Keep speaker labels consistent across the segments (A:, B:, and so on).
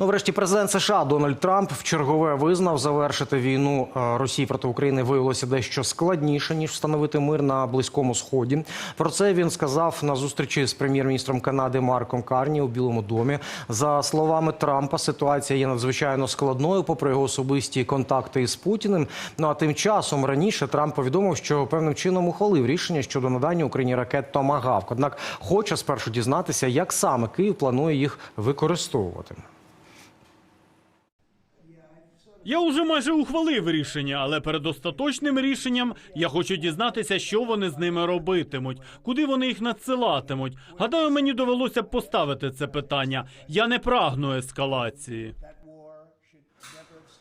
A: Ну, врешті, президент США Дональд Трамп в чергове визнав завершити війну е, Росії проти України виявилося дещо складніше ніж встановити мир на близькому сході. Про це він сказав на зустрічі з прем'єр-міністром Канади Марком Карні у Білому домі. За словами Трампа, ситуація є надзвичайно складною, попри його особисті контакти із Путіним. Ну а тим часом раніше Трамп повідомив, що певним чином ухвалив рішення щодо надання Україні ракет Томагавк. Однак хоче спершу дізнатися, як саме Київ планує їх використовувати.
B: Я уже майже ухвалив рішення, але перед остаточним рішенням я хочу дізнатися, що вони з ними робитимуть, куди вони їх надсилатимуть. Гадаю, мені довелося б поставити це питання. Я не прагну ескалації.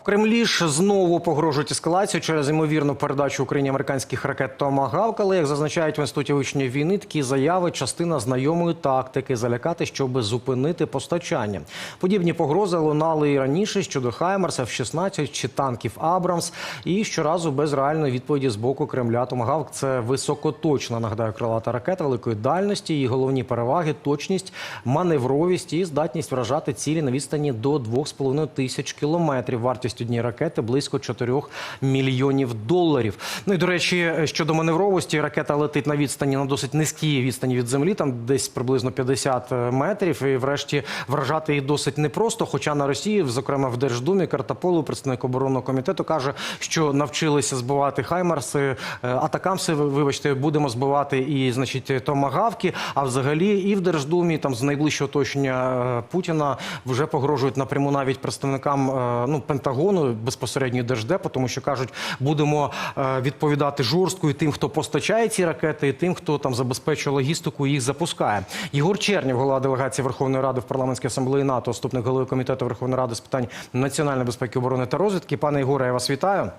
A: В Кремлі ж знову погрожують ескалацію через ймовірну передачу Україні американських ракет Томагавк. Але як зазначають в інституті вивчення війни, такі заяви частина знайомої тактики залякати, щоб зупинити постачання. Подібні погрози лунали і раніше щодо Хаймерса F-16 чи танків Абрамс. І щоразу без реальної відповіді з боку Кремля. Томагавк це високоточна, нагадаю, крилата ракета великої дальності. Її головні переваги точність, маневровість і здатність вражати цілі на відстані до 2,5 тисяч кілометрів. Вартість однієї ракети близько 4 мільйонів доларів. Ну і до речі, щодо маневровості, ракета летить на відстані на досить низькій відстані від землі, там десь приблизно 50 метрів. І врешті вражати її досить непросто. Хоча на Росії, зокрема в Держдумі, Картаполу, представник оборонного комітету, каже, що навчилися збивати хаймарси, е, атакамси. Вибачте, будемо збивати і значить томагавки. А взагалі, і в Держдумі, там з найближчого оточення е, Путіна вже погрожують напряму навіть представникам е, ну Пентагону безпосередньо держдепу, тому що кажуть, будемо е, відповідати жорстко і тим, хто постачає ці ракети, і тим, хто там забезпечує логістику, і їх запускає. Єгор Чернів, голова делегації Верховної Ради в парламентській асамблеї НАТО, заступник голови комітету Верховної Ради з питань національної безпеки, оборони та розвідки. Пане Єгоре, я вас вітаю.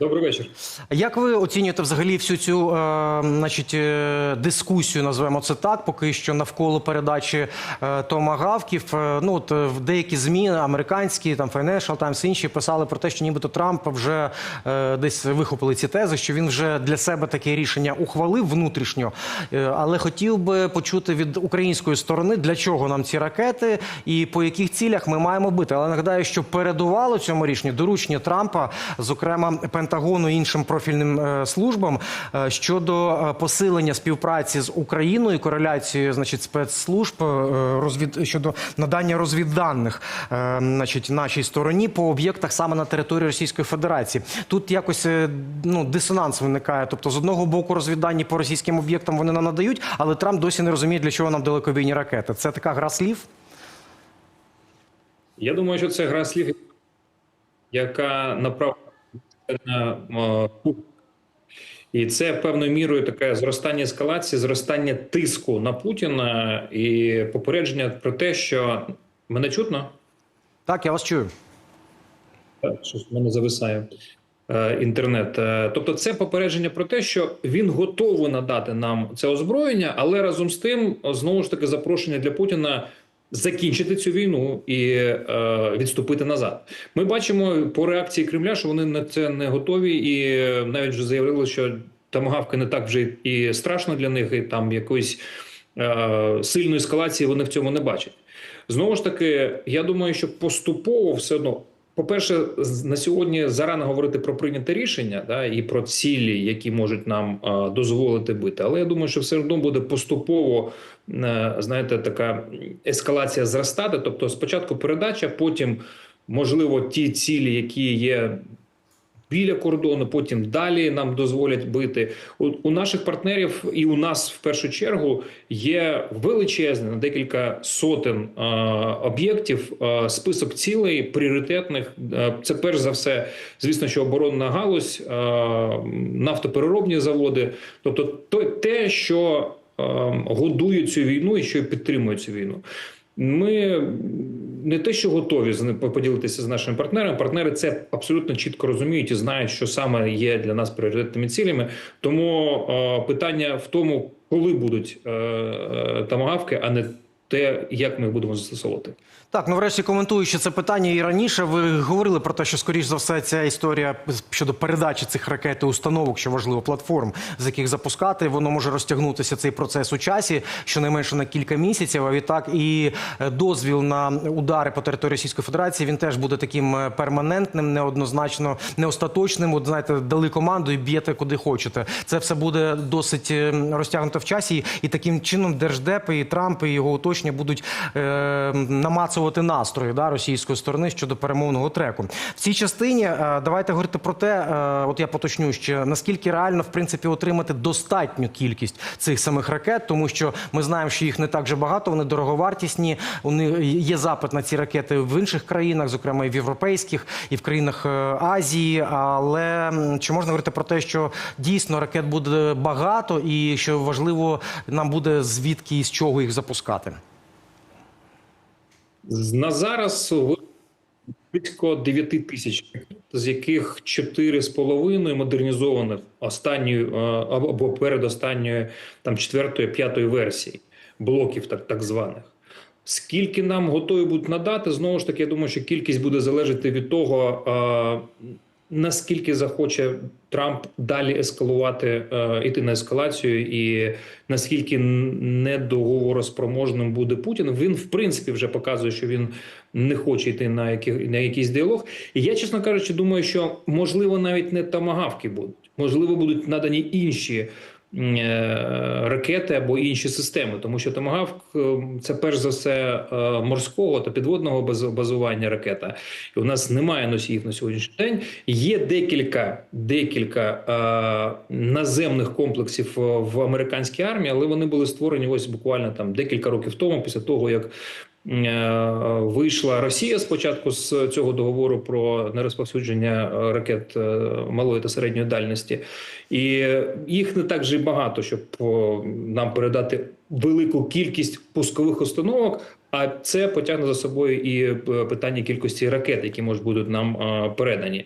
C: Добрий вечір.
A: Як ви оцінюєте взагалі всю цю е, значить, е, дискусію, називаємо це так, поки що навколо передачі е, томагавків? Е, ну, от, е, в деякі ЗМІ, американські, там Financial Times, інші писали про те, що нібито Трамп вже е, десь вихопили ці тези, що він вже для себе таке рішення ухвалив внутрішньо. Е, але хотів би почути від української сторони, для чого нам ці ракети і по яких цілях ми маємо бити. Але нагадаю, що передувало цьому рішенню доручення Трампа, зокрема Пентагону і іншим профільним е, службам е, щодо е, посилення співпраці з Україною, кореляції, значить, спецслужб розвід щодо надання розвідданих, значить, нашій стороні по об'єктах саме на території Російської Федерації. Тут якось ну дисонанс виникає. Тобто, з одного боку, розвіддані по російським об'єктам вони нам надають, але Трамп досі не розуміє, для чого нам далекобійні ракети. Це така гра слів.
C: Я думаю, що це гра слів, яка направлена на І це певною мірою таке зростання ескалації, зростання тиску на Путіна і попередження про те, що мене чутно.
A: Так, я вас чую.
C: Так, Щось в мене зависає е, інтернет. Е, Тобто, це попередження про те, що він готовий надати нам це озброєння, але разом з тим, знову ж таки, запрошення для Путіна. Закінчити цю війну і е, відступити назад. Ми бачимо по реакції Кремля, що вони на це не готові, і е, навіть вже заявили, що тамагавки не так вже і страшно для них, і там якоїсь е, сильної ескалації вони в цьому не бачать. Знову ж таки, я думаю, що поступово все одно. По-перше, на сьогодні зарано говорити про прийняте рішення да, і про цілі, які можуть нам е, дозволити бити. Але я думаю, що все одно буде поступово, е, знаєте, така ескалація зростати. Тобто, спочатку передача, потім, можливо, ті цілі, які є біля кордону, потім далі нам дозволять бити. У, у наших партнерів і у нас в першу чергу є величезний на декілька сотень е, об'єктів, е, список цілей пріоритетних. Е, це перш за все, звісно, що оборонна галузь, е, нафтопереробні заводи, тобто то, те, що е, годує цю війну і що підтримує цю війну. Ми не те, що готові поділитися з нашими партнерами. Партнери це абсолютно чітко розуміють і знають, що саме є для нас пріоритетними цілями. Тому е, питання в тому, коли будуть е, е, тамагавки, а не те, як ми їх будемо застосовувати.
A: Так, ну врешті коментуючи це питання і раніше, ви говорили про те, що скоріш за все ця історія щодо передачі цих ракет і установок, що важливо, платформ, з яких запускати, воно може розтягнутися цей процес у часі, щонайменше на кілька місяців. А відтак і е, дозвіл на удари по території Російської Федерації він теж буде таким е, перманентним, неоднозначно, не остаточним. От знаєте, дали команду і б'єте куди хочете. Це все буде досить е, розтягнуто в часі, і таким чином держдеп і Трамп і його оточення будуть е, намацувати настрої да, російської сторони щодо перемовного треку. В цій частині е, давайте говорити про те, е, от я поточню ще наскільки реально в принципі отримати достатню кількість цих самих ракет, тому що ми знаємо, що їх не так же багато, вони дороговартісні. У них є запит на ці ракети в інших країнах, зокрема і в європейських, і в країнах е, Азії. Але чи можна говорити про те, що дійсно ракет буде багато, і що важливо, нам буде звідки і з чого їх запускати?
C: На зараз близько 9 тисяч, з яких 4,5 модернізованих останньою е, або передостанньою, там четвертої, п'ятої версії блоків, так, так званих. Скільки нам готові будуть надати, знову ж таки, я думаю, що кількість буде залежати від того, е, наскільки захоче Трамп далі ескалувати, е, іти на ескалацію, і наскільки недоговороспроможним буде Путін. Він, в принципі, вже показує, що він не хоче йти на, які, на якийсь діалог. І я, чесно кажучи, думаю, що можливо навіть не тамагавки будуть, можливо, будуть надані інші. Е, Ракети або інші системи, тому що томагавк це перш за все е, морського та підводного баз- базування ракета, і у нас немає носіїв на сьогоднішній день. Є декілька декілька е, наземних комплексів в американській армії, але вони були створені ось буквально там декілька років тому, після того як. Е, Вийшла Росія спочатку з цього договору про нерозповсюдження е, ракет е, малої та середньої дальності, і їх не так же багато, щоб нам передати велику кількість пускових установок. А це потягне за собою і питання кількості ракет, які можуть бути нам передані.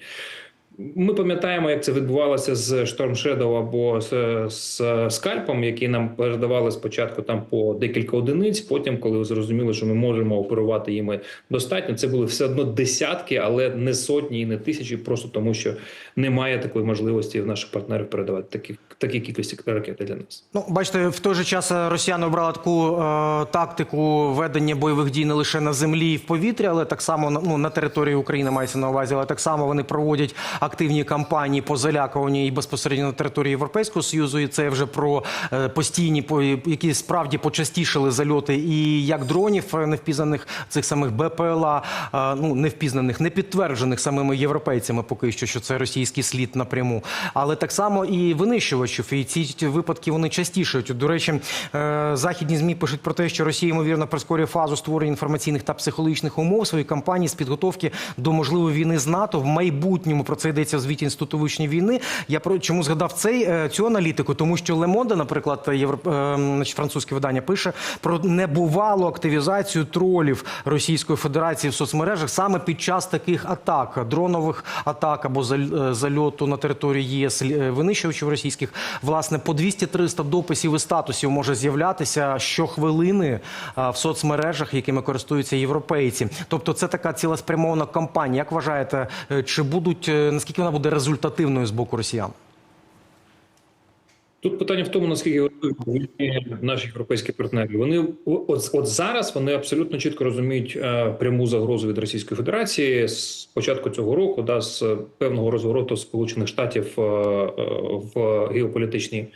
C: Ми пам'ятаємо, як це відбувалося з Storm Shadow або з, з скальпом, які нам передавали спочатку там по декілька одиниць. Потім, коли зрозуміли, що ми можемо оперувати їми достатньо, це були все одно десятки, але не сотні і не тисячі, просто тому що немає такої можливості в наших партнерів передавати такі такі кількості ракет для нас.
A: Ну, бачите, в той же час е, росіяни обрали таку е, тактику ведення бойових дій не лише на землі і в повітрі, але так само ну, на території України мається на увазі, але так само вони проводять активні кампанії по залякуванню і безпосередньо на території Європейського Союзу. І це вже про е, постійні, по- які справді почастішили зальоти і як дронів е, невпізнаних цих самих БПЛА, е, ну невпізнаних, не підтверджених самими європейцями поки що, що це російський слід напряму, але так само і винищувачів. І ці випадки вони частішають. До речі, е, західні змі пишуть про те, що Росія ймовірно прискорює фазу створення інформаційних та психологічних умов своєї кампанії з підготовки до можливої війни з НАТО в майбутньому. Про це йдеться в звіті інституту вивчення війни. Я про чому згадав цей е, цю аналітику, тому що Лемонда, наприклад, європ... е, французьке видання пише про небувалу активізацію тролів Російської Федерації в соцмережах саме під час таких атак, дронових атак або заль- зальоту на території ЄС винищувачів російських. Власне, по 200-300 дописів і статусів може з'являтися щохвилини а, в соцмережах, якими користуються європейці. Тобто, це така цілеспрямована кампанія. Як вважаєте, е, чи будуть е, наскільки вона буде результативною з боку росіян?
C: Тут питання в тому, наскільки готові наші європейські партнери. Вони от, от зараз вони абсолютно чітко розуміють е, пряму загрозу від Російської Федерації з початку цього року, да, з певного розвороту Сполучених Штатів е, е, в геополітичні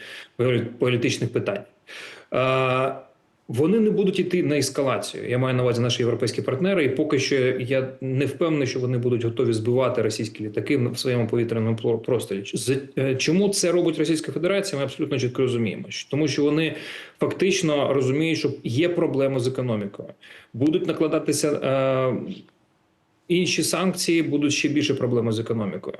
C: політичних питань. Е, вони не будуть йти на ескалацію. Я маю на увазі наші європейські партнери, і поки що я не впевнений, що вони будуть готові збивати російські літаки в своєму повітряному просторі. Е, Чому це робить Російська Федерація? Ми абсолютно чітко розуміємо, тому що вони фактично розуміють, що є проблеми з економікою, будуть накладатися. Е, Інші санкції будуть ще більше проблеми з економікою.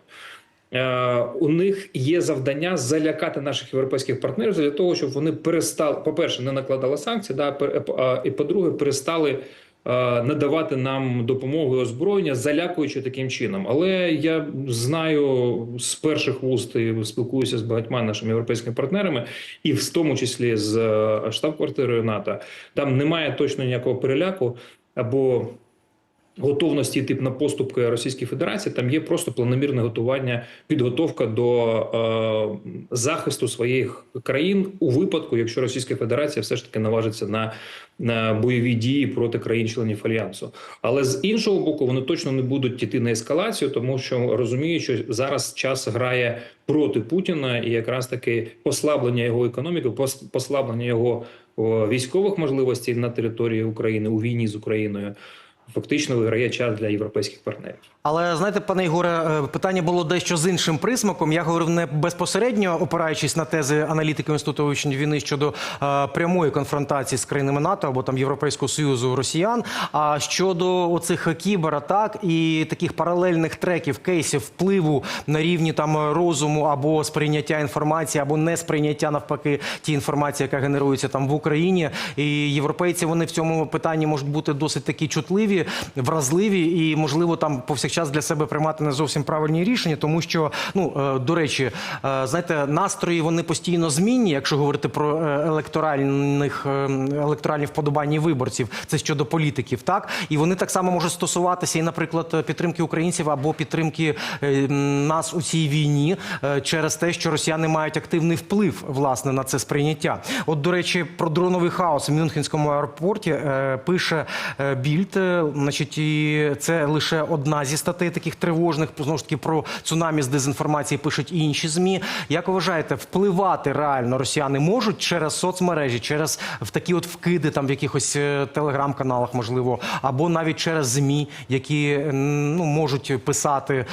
C: Е, у них є завдання залякати наших європейських партнерів для того, щоб вони перестали, по-перше, не накладали санкції, да, пер- і по-друге, перестали е, надавати нам допомогу і озброєння, залякуючи таким чином. Але я знаю з перших вуст і спілкуюся з багатьма нашими європейськими партнерами, і в тому числі з е, штаб-квартирою НАТО. Там немає точно ніякого переляку або готовності йти на поступки Російської Федерації. Там є просто планомірне готування, підготовка до е, захисту своїх країн у випадку, якщо Російська Федерація все ж таки наважиться на, на бойові дії проти країн-членів альянсу. Але з іншого боку, вони точно не будуть йти на ескалацію, тому що розуміють, що зараз час грає проти Путіна, і якраз таки послаблення його економіки, пос- послаблення його військових можливостей на території України у війні з Україною. Фактично виграє час для європейських партнерів.
A: Але знаєте, пане Ігоре, е, питання було дещо з іншим присмаком. Я говорив не безпосередньо опираючись на тези аналітики інституту вивчення війни щодо е, прямої конфронтації з країнами НАТО або там Європейського союзу росіян. А щодо оцих кібератак і таких паралельних треків, кейсів впливу на рівні там розуму або сприйняття інформації, або не сприйняття навпаки ті інформації, яка генерується там в Україні. І європейці вони в цьому питанні можуть бути досить такі чутливі, вразливі і можливо там повсякчас для себе приймати не зовсім правильні рішення, тому що ну е, до речі, е, знаєте, настрої вони постійно змінні, якщо говорити про е, електоральних електоральні вподобання виборців, це щодо політиків, так і вони так само можуть стосуватися і, наприклад, підтримки українців або підтримки нас у цій війні через те, що росіяни мають активний вплив власне на це сприйняття. От до речі, про дроновий хаос в Мюнхенському аеропорті пише Більд. Значить, і це лише одна зі статей таких тривожних. Знову ж таки про цунамі з дезінформації пишуть інші змі. Як вважаєте, впливати реально росіяни можуть через соцмережі, через в такі от вкиди, там в якихось е, телеграм-каналах, можливо, або навіть через змі, які ну можуть писати е,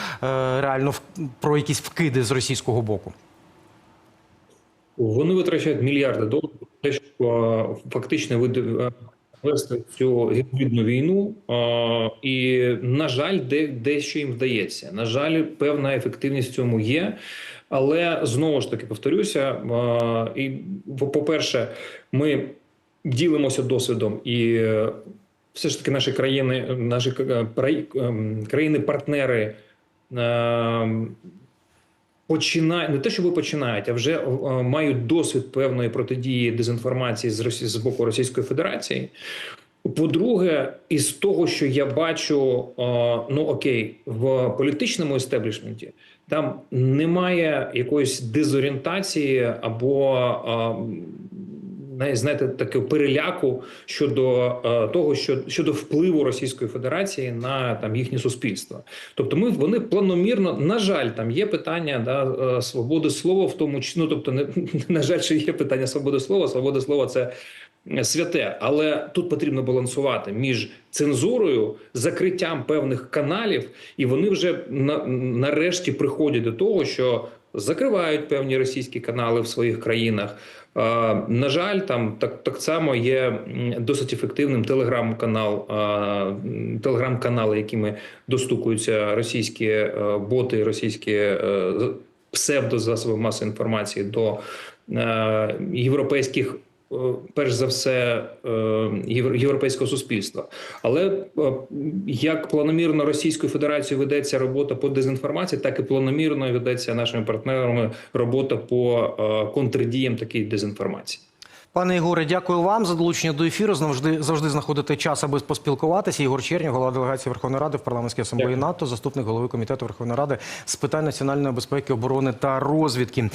A: реально про якісь вкиди з російського боку.
C: Вони витрачають мільярди доларів те, щоб е, фактично е, вести цю гібридну війну. І, на жаль, де, дещо їм вдається. На жаль, певна ефективність в цьому є. Але знову ж таки повторюся: і по- по-перше, ми ділимося досвідом і. Все ж таки, наші країни, наші е, ем, країни-партнери е, починають не те, що ви починають, а вже е, мають досвід певної протидії дезінформації з Росії з боку Російської Федерації. По-друге, із того, що я бачу, е, ну окей, в політичному естеблішменті там немає якоїсь дезорієнтації або е, знаєте, такого переляку щодо е, того, що щодо впливу Російської Федерації на там їхнє суспільство. Тобто, ми вони планомірно, на жаль, там є питання да, е, свободи слова, в тому числі, ну тобто, не на жаль, що є питання свободи слова. Свобода слова це е, святе, але тут потрібно балансувати між цензурою, закриттям певних каналів, і вони вже на, нарешті приходять до того, що закривають певні російські канали в своїх країнах. На жаль, там так так само є досить ефективним телеграм-канал, телеграм-канали, якими достукуються російські е, боти, російські е, псевдозасоби масової інформації до е, європейських. Е, Перш за все, е, європейського суспільства, але е, як планомірно Російською Федерацією ведеться робота по дезінформації, так і планомірно ведеться нашими партнерами робота по контрдіям такої дезінформації.
A: Пане Ігоре, дякую вам за долучення до ефіру. Завжди завжди знаходите час, аби поспілкуватися. Ігор Чернів, голова делегації Верховної Ради в парламентській асамблеї
C: Дякую.
A: НАТО, заступник голови комітету Верховної Ради з питань національної безпеки, оборони та розвідки.